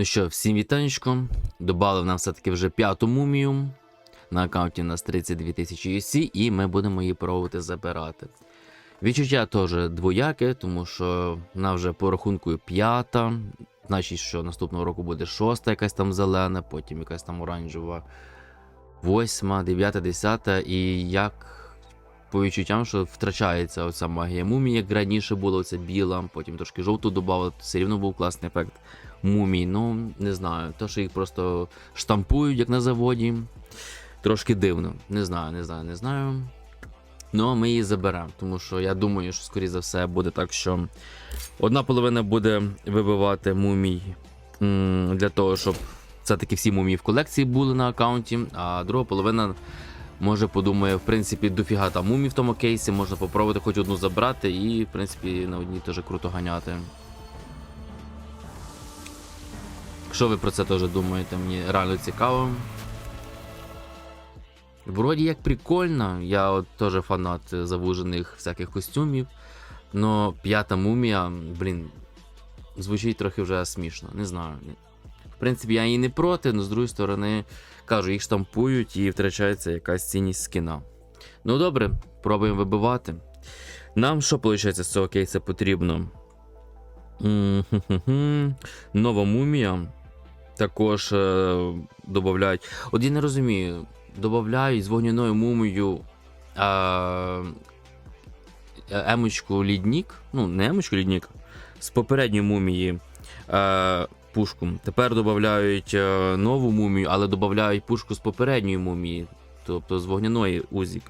Ну що, всім вітанечко. Добавили нам все-таки вже п'яту мумію. На аккаунті у нас 32 тисячі UC, і ми будемо її пробувати забирати. Відчуття теж двояке, тому що вона вже по рахунку п'ята. Значить, що наступного року буде шоста, якась там зелена, потім якась там оранжева, восьма, дев'ята, десята. І як по відчуттям, що втрачається оця магія мумії, як раніше було, оця біла, потім трошки жовту додали, все рівно був класний ефект мумій. Ну, не знаю. То, що їх просто штампують, як на заводі. Трошки дивно. Не знаю, не знаю, не знаю. Ну, а ми її заберемо, тому що я думаю, що скоріше за все буде так, що одна половина буде вибивати мумій для того, щоб все-таки всі мумії в колекції були на аккаунті, а друга половина може подумає, в принципі, дофіга там мумій в тому кейсі, можна попробувати хоч одну забрати і, в принципі, на одній теж круто ганяти. Що ви про це теж думаєте? Мені реально цікаво. Вроді як прикольно, я от теж фанат завужених всяких костюмів. Но п'ята мумія, блін, звучить трохи вже смішно, не знаю. В принципі, я її не проти, але з другої сторони, кажу, їх штампують і втрачається якась цінність скіна. Ну добре, пробуємо вибивати. Нам що, виходить, з цього кейсу потрібно? Нова мумія. Також е, додають. От я не розумію, додають з вогняною мумією е, емочку ліднік. Ну, не емочку ліднік, з попередньої мумії е, пушку. Тепер додають е, нову мумію, але додають пушку з попередньої мумії, тобто з вогняної узік.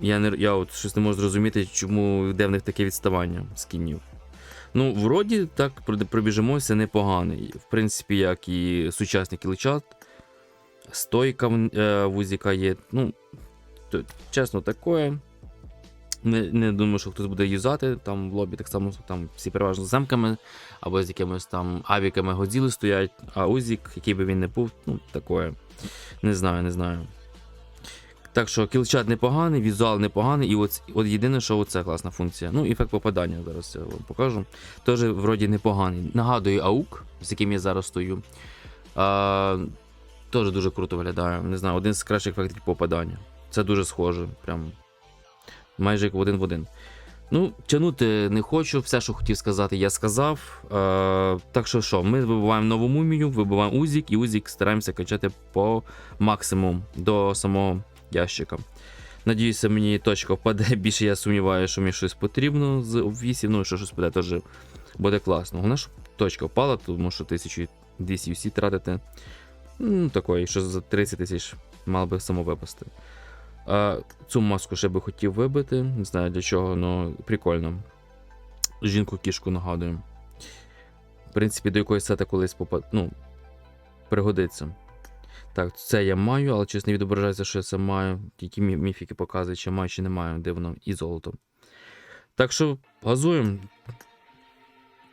Я, не, я от щось не можу зрозуміти, чому де в них таке відставання скінів. Ну, вроді так проб- пробіжимося непоганий. В принципі, як і сучасний кілчат. Стойка е, в є. Ну, то, чесно, таке. Не, не думаю, що хтось буде юзати там в лобі, так само там всі переважно з замками або з якимось там авіками Годзіли стоять, а Узік, який би він не був, ну, таке. Не знаю, не знаю. Так що кілчат непоганий, візуал непоганий, і от, от єдине, що оце класна функція. Ну, ефект попадання зараз я вам покажу. Теж вроді непоганий. Нагадую аук, з яким я зараз стою. А, теж дуже круто виглядає. Не знаю, один з кращих ефектів попадання. Це дуже схоже. Прям майже як один в один. Ну, тягнути не хочу, все, що хотів сказати, я сказав. Е, так що що, ми вибиваємо нову мумію, вибиваємо Узік, і Узік стараємося качати по максимуму до самого ящика. Надіюся, мені точка впаде. Більше я сумніваюся, що мені щось потрібно з обвісів. Ну, що щось буде, теж буде класно. Головне, щоб точка впала, тому що 1200 всі тратити. Ну, такої, що за 30 тисяч мало би само випасти. А, цю маску ще би хотів вибити. Не знаю для чого, але прикольно. Жінку кішку нагадую. В принципі, до якоїсь сета колись попад... ну, пригодиться. Так, це я маю, але чесно відображається, що я це маю. Тільки мі- міфіки показують, чи маю, чи не маю, дивно, і золото. Так що, газуємо.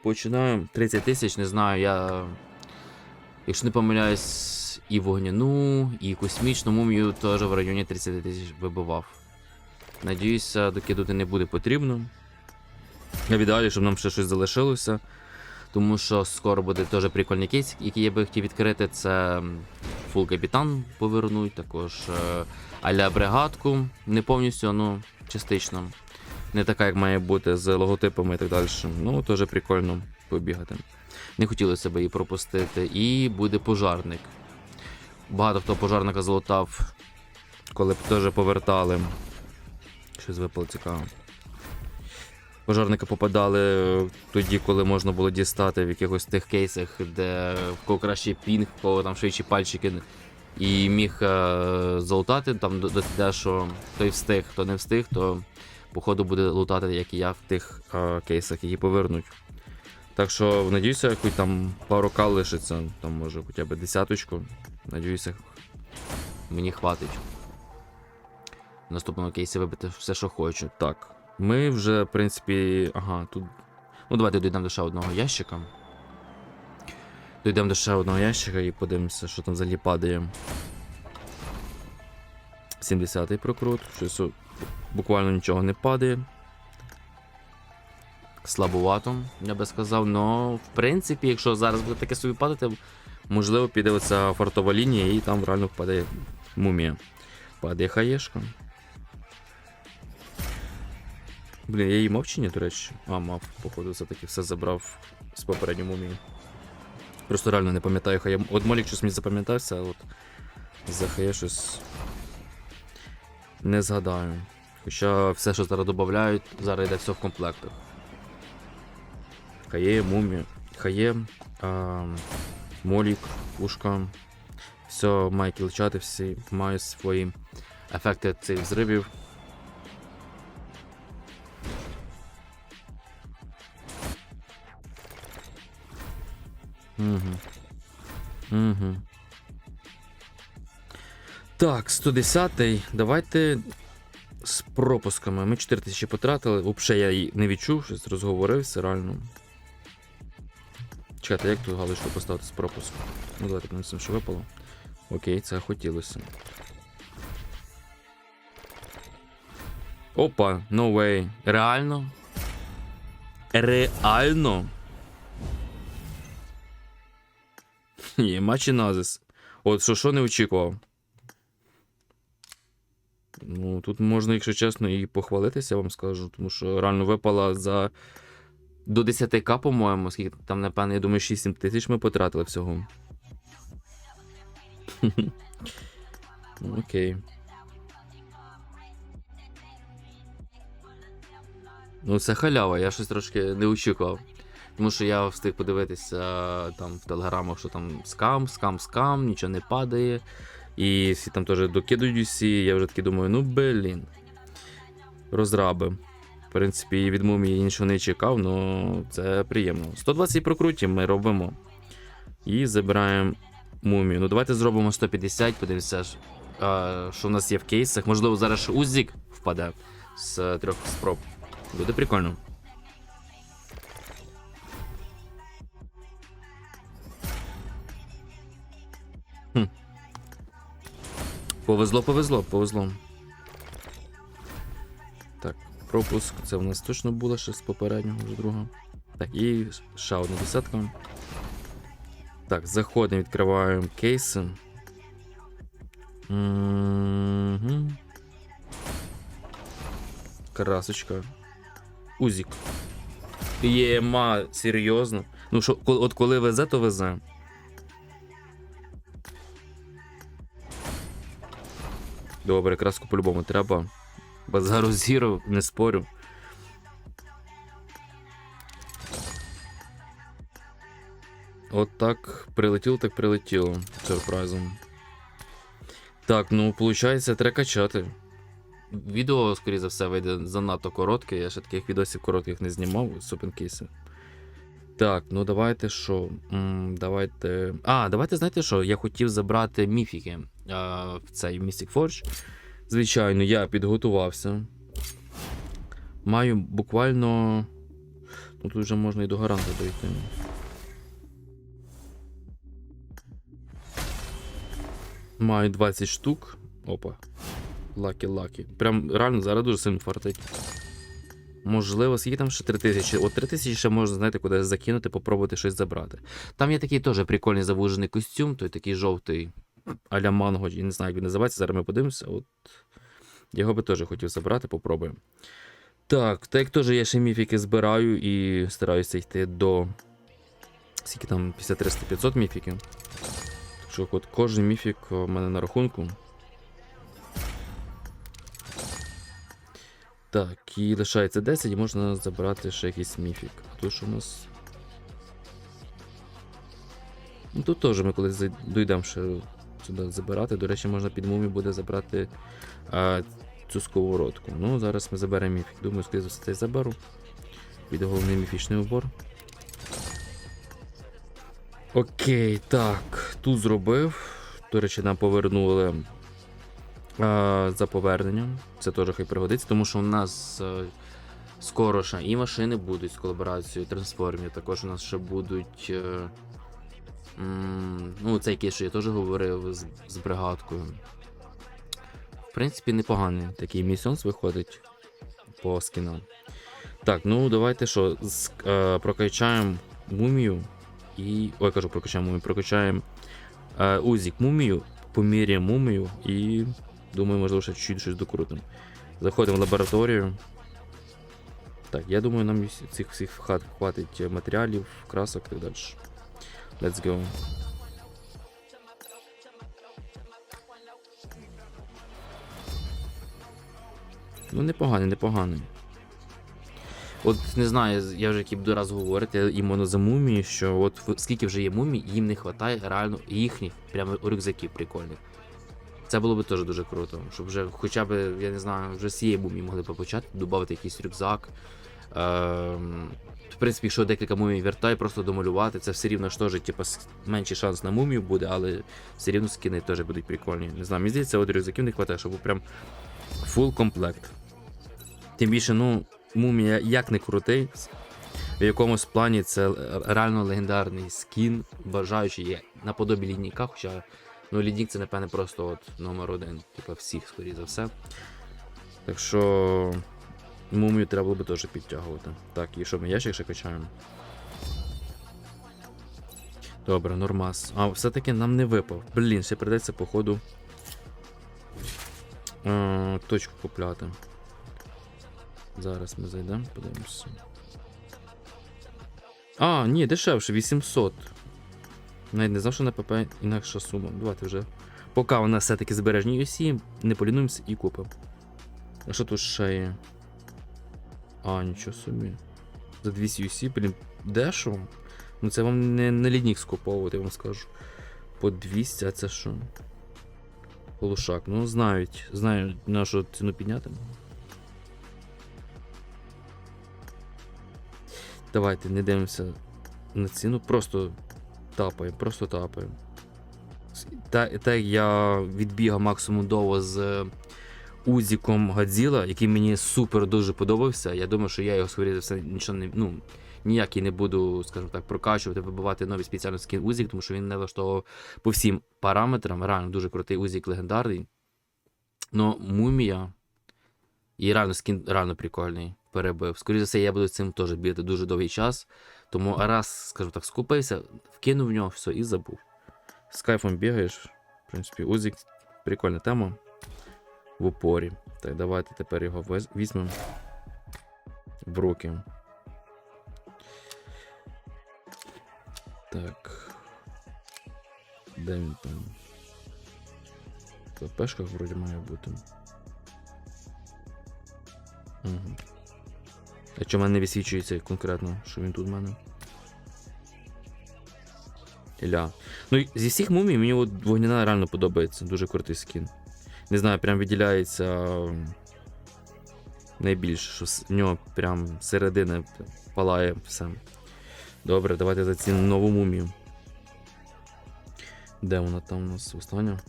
Починаємо 30 тисяч, не знаю, я. Якщо не помиляюсь, і вогняну, і космічну мумію теж в районі 30 тисяч вибивав. Надіюся, докидати не буде потрібно. Я в ідеалі, щоб нам ще щось залишилося. Тому що скоро буде теж прикольний кейс, який я би хотів відкрити. Це фул капітан повернуть, також е, аля бригадку. Не повністю, ну частично. Не така, як має бути з логотипами і так далі. Ну, теж прикольно побігати. Не хотілося б її пропустити. І буде пожарник. Багато хто пожарника залутав, коли б теж повертали. Щось випало цікаво. Пожарника попадали е, тоді, коли можна було дістати в якихось тих кейсах, де в кого кращий пінг, в кого там швидші пальчики. І міг е, залутати там до, те, що той встиг, хто не встиг, то походу буде лутати, як і я в тих е, кейсах, які повернуть. Так що, надіюся, хоч там пару кал лишиться, там може хоча б десяточку. Надіюся, мені хватить. В наступному кейсі вибити все, що хочу. Так. Ми вже, в принципі. Ага, тут. Ну, давайте дійдемо до ще одного ящика. Дійдемо до ще одного ящика і подивимося, що там взагалі падає. 70-й прокрут. Щось буквально нічого не падає. слабувато, я би сказав. Но в принципі, якщо зараз буде таке собі падати, можливо, піде оця фартова лінія і там реально впаде мумія. Падає хаєшка. Блін, я її мав чи ні, до речі? А, мав, походу, все-таки все забрав з попередньої мумії. Просто реально не пам'ятаю, хай. От Молік щось мені запам'ятався, а от за хає щось не згадаю. Хоча все, що зараз додають, зараз йде все в комплектах. Хає, мумі, хає, а, молік, пушка. Все має кілчати, всі мають свої ефекти цих взривів. Угу. Угу. Так, 110-й. Давайте з пропусками. Ми 4 тисячі потратили. Взагалі я її не відчув, щось розговорився, реально. Чекайте, як тут галочку поставити з пропуском? Ну, давайте принесемо, що випало. Окей, це хотілося. Опа, no way. Реально? Реально? Є, матчі назис. От що що не очікував. Ну, тут можна, якщо чесно, і похвалитися, вам скажу, тому що реально випала за до 10к, по-моєму, скільки там, напевно, я думаю, 6-7 тисяч ми потратили всього. Окей. Ну, це халява, я щось трошки не очікував. Тому що я встиг подивитися там в телеграмах, що там скам, скам, скам, нічого не падає. І всі там теж докидують усі. Я вже таки думаю, ну блін. Розраби. В принципі, від мумії нічого не чекав, але це приємно. 120 прокрутів ми робимо. І забираємо мумію. Ну, давайте зробимо 150, подивимося, що в нас є в кейсах. Можливо, зараз Узік впаде з трьох спроб. Буде прикольно. Повезло, повезло, повезло. Так, пропуск. Це в нас точно було ще з попереднього вже друга. Так, і ще одна десятка. Так, заходимо, відкриваємо кейси. Угу. Красочка. Узік. Єма, серйозно. Ну, що, от коли везе, то везе. Добре, краску по-любому треба. Базару зіру, не спорю. От так прилетіло, так прилетіло. Сюрпризом. Так, ну, виходить, треба качати. Відео, скоріше за все, вийде занадто коротке. Я ще таких відосів коротких не знімав з опенкейси. Так, ну давайте що? Давайте. А, давайте знаєте що? Я хотів забрати міфіки в цей Mystic Forge. Звичайно, я підготувався. Маю буквально. Ну тут вже можна і до гаранта дойти. Маю 20 штук. Опа. Лакі-лакі. Прям реально зараз дуже сильно фартить. Можливо, скільки там ще 3000. От 3000 ще можна, знаєте, кудись закинути, попробувати щось забрати. Там є такий теж прикольний завужений костюм, той такий жовтий аля манго, я не знаю, як він називається, зараз ми подивимося. От його би теж хотів забрати, попробуємо. Так, так як теж я ще міфіки збираю і стараюся йти до. Скільки там 5300-500 міфіків. Так що от кожен міфік у мене на рахунку. Так, і лишається 10 і можна забрати ще якийсь міфік. Хто ж у нас. Ну тут теж ми колись дійдемо ще сюди забирати. До речі, можна під мумі буде забрати а, цю сковородку. Ну, зараз ми заберемо міфік. Думаю, скоріше за все це заберу. Під головний міфічний убор. Окей, так, тут зробив. До речі, нам повернули а, за поверненням. Це теж хай пригодиться, тому що у нас е, скоро ще і машини будуть з колаборацією трансформів. Також у нас ще будуть. Ну, цей кейс, що я теж говорив з, з бригадкою. В принципі, непоганий такий місіонс виходить по скінам. Так, ну давайте що, з, е, прокачаємо мумію і. Ой, кажу, прокачаємо мумію, прокачаємо е, Узік мумію, поміряємо мумію і думаю, можливо, ще чуть щось докрутимо. Заходимо в лабораторію. Так, я думаю, нам цих всіх хат хватить матеріалів, красок і так далі. Let's go. Ну, непоганий, непоганий. От не знаю, я вже який буду раз говорити іменно за що от скільки вже є мумій, їм не вистачає реально їхніх прямо рюкзаків прикольних. Це було би теж дуже круто, щоб вже хоча б, я не знаю, вже з цієї мумії могли б почати, додати якийсь рюкзак. Ем, в принципі, якщо декілька мумій вертай, просто домалювати, це все рівно ж теж, типу, менший шанс на мумію буде, але все рівно скини теж будуть прикольні. Не знаю, мені здається, от рюкзаків не вистачає, щоб був прям фул комплект. Тим більше, ну, мумія як не крутий, в якомусь плані це реально легендарний скін, бажаючий є наподобі лідніка, хоча ну, ліднік це, напевне, просто от номер один, типа всіх, скоріше за все. Так що мумію треба було би теж підтягувати. Так, і що ми ящик ще качаємо? Добре, нормас. А, все-таки нам не випав. Блін, ще придеться, походу. Е, точку купляти. Зараз ми зайдемо, подивимося. А, ні, дешевше, 800. Навіть не знав, що на ПП інакша сума. Давайте вже. Поки у нас все-таки збережні UC, не полінуємося і купимо. А що тут ще є? А, нічого собі. За 200 UC, блін, дешево. Ну це вам не, не ліднік скуповувати, я вам скажу. По 200, а це що? Полушак. Ну, знають. Знають нашу ціну підняти. Давайте не дивимося на ціну, просто тапаємо, просто тапаємо. Та, та я відбігав максимум довго з Узіком Годзіла, який мені супер дуже подобався. Я думаю, що я його скоріше все нічого не. Ну, ніякий не буду, скажімо так, прокачувати, вибивати новий спеціальний скін Узік, тому що він не влаштовував по всім параметрам. Реально дуже крутий Узік легендарний. Но мумія. І реально скін реально прикольний. Перебив. Скоріше за все, я буду цим теж бігати дуже довгий час. Тому раз, скажімо так, скупився, вкинув в нього все і забув. З кайфом бігаєш. В принципі, Узік прикольна тема. В упорі. Так, давайте тепер його візьмемо в руки. Так. Де він там? В пешках вроді має бути. Угу. А чому мене не висвічується конкретно, що він тут в мене? Ілля. Ну, зі всіх мумій мені от вогняна реально подобається. Дуже крутий скін. Не знаю, прям виділяється найбільше, що з- нього прям середина палає все. Добре, давайте зацінимо нову мумію. Де вона там у нас остання?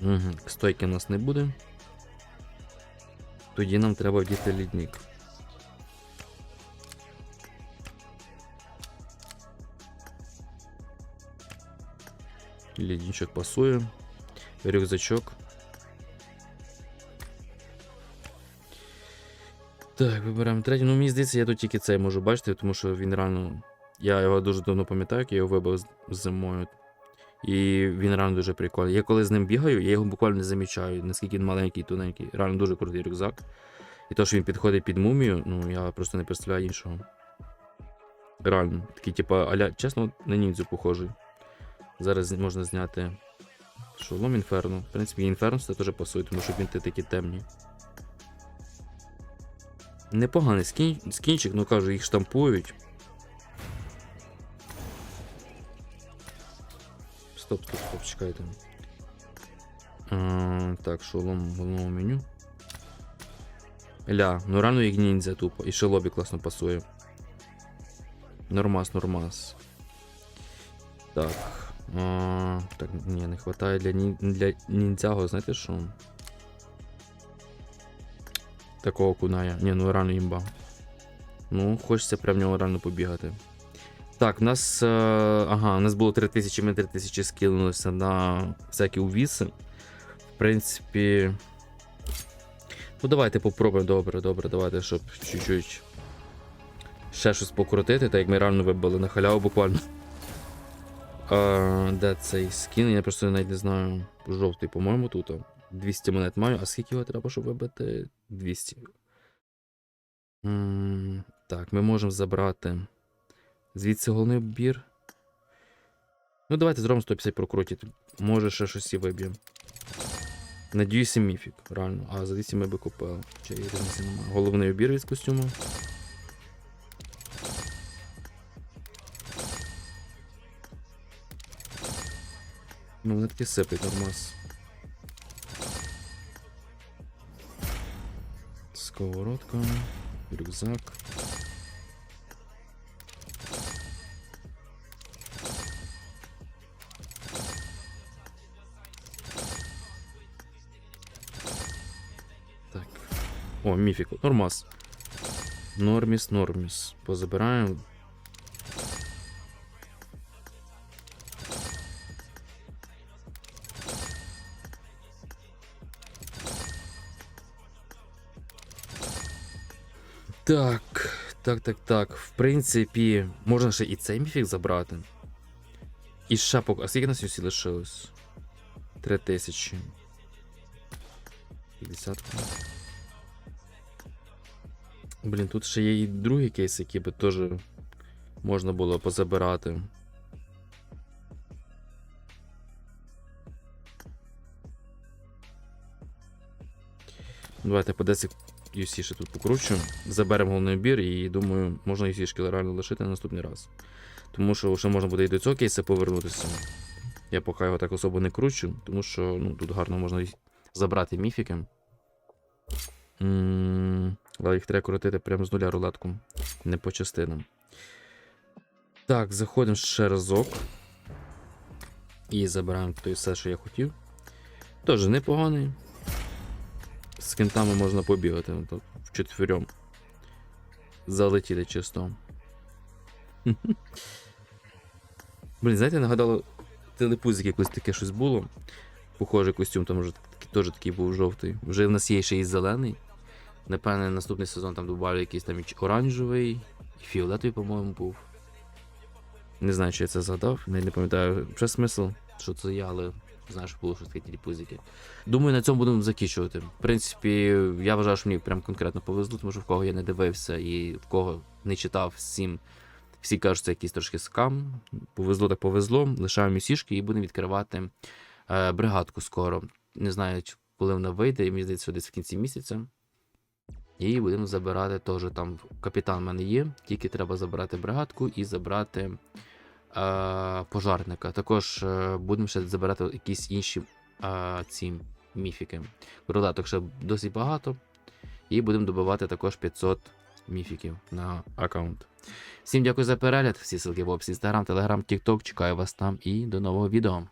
Угу. Стойки у нас не буде. Тоді нам треба вдіти лідник. Лідничок пасує. Рюкзачок. Так, вибираємо третій. Ну, мені здається, я тут тільки цей можу бачити, тому що він реально. Я його дуже давно пам'ятаю, як я його вибив зимою. І він реально дуже прикольний. Я коли з ним бігаю, я його буквально не замічаю, наскільки він маленький, тоненький. Реально дуже крутий рюкзак. І то, що він підходить під мумію, ну я просто не представляю іншого. Реально, такий, типа, аля, чесно, на ніндзю похожий. Зараз можна зняти шолом інферно. В принципі, інферно це теж пасує, тому що він такі темні. Непоганий скін, скінчик, ну кажу, їх штампують. Стоп, стоп, стоп, чекайте. А, так, шолом в головному меню. Ля, ну реально як ніндзя тупо. І ще лобі класно пасує. Нормас, нормас. Так. А, так, ні, не хватає для, нін... для ніндзяго, знаєте що? Такого куная. Ні, ну реально імба. Ну, хочеться прям в нього реально побігати. Так, у нас. Е, ага, у нас було 3000, ми 3000 скинулися на всякі увіси. В принципі. Ну давайте попробуємо, добре, добре, давайте, щоб чуть-чуть ще щось покрутити, так як ми реально вибили на халяву буквально. Де цей скін? Я просто навіть не знаю. Жовтий, по-моєму, тут. 200 монет маю, а скільки його треба, щоб вибити? 200. М, Так, ми можемо забрати. Звідси головний обір. Ну, давайте зробимо 150 прокрутити. Може ще щось і виб'ємо. Надіюся, міфік, реально. А за 200 ми би купили. Чи є різниці немає. Головний обір від костюму. Ну, вони такі сипить нормас. Сковородка, рюкзак. Так. О, міфік. Нормас. Норміс, норміс. Позабираємо. Так, так, так, так. В принципі, можна ще і цей міфік забрати. І шапок. А скільки нас усі лишилось? Три тисячі. 50. Блін, тут ще є і другий кейс, який би теж можна було позабирати. Давайте по 10 UC ще тут покручу. Заберемо головний обір і думаю, можна UC реально лишити на наступний раз. Тому що ще можна буде і до цього кейса повернутися. Я поки його так особо не кручу, тому що ну, тут гарно можна забрати міфіки. Але їх треба крутити прямо з нуля рулетку, не по частинам. Так, заходимо ще разок. І забираємо той все, що я хотів. Теж непоганий. З кентами можна побігати тут вчетвером. Залетіли чисто. Блін, знаєте, нагадало, телепузик якось таке щось було. Похожий костюм, там вже теж такий був жовтий. Вже в нас є ще і зелений. Напевне, наступний сезон там добавлю якийсь там оранжевий, і фіолетовий, по-моєму, був. Не знаю, чи я це згадав, навіть не пам'ятаю вже смисл, що це я, але знаю, що було щось таке телепузики. Думаю, на цьому будемо закінчувати. В принципі, я вважаю, що мені прям конкретно повезло, тому що в кого я не дивився і в кого не читав всім. Всі кажуть, це якийсь трошки скам. Повезло так повезло. Лишаємо сішки і будемо відкривати е, бригадку скоро. Не знаю, коли вона вийде, і мені здається, десь в кінці місяця. І будемо забирати теж там. Капітан в мене є, тільки треба забрати бригадку і забрати пожарника. Також е, будемо ще забирати якісь інші е, ці міфіки. Рулеток ще досить багато. І будемо добивати також 500 міфіків на аккаунт. Всім дякую за перегляд. Всі ссылки в описі Instagram, Telegram, TikTok. Чекаю вас там і до нового відео.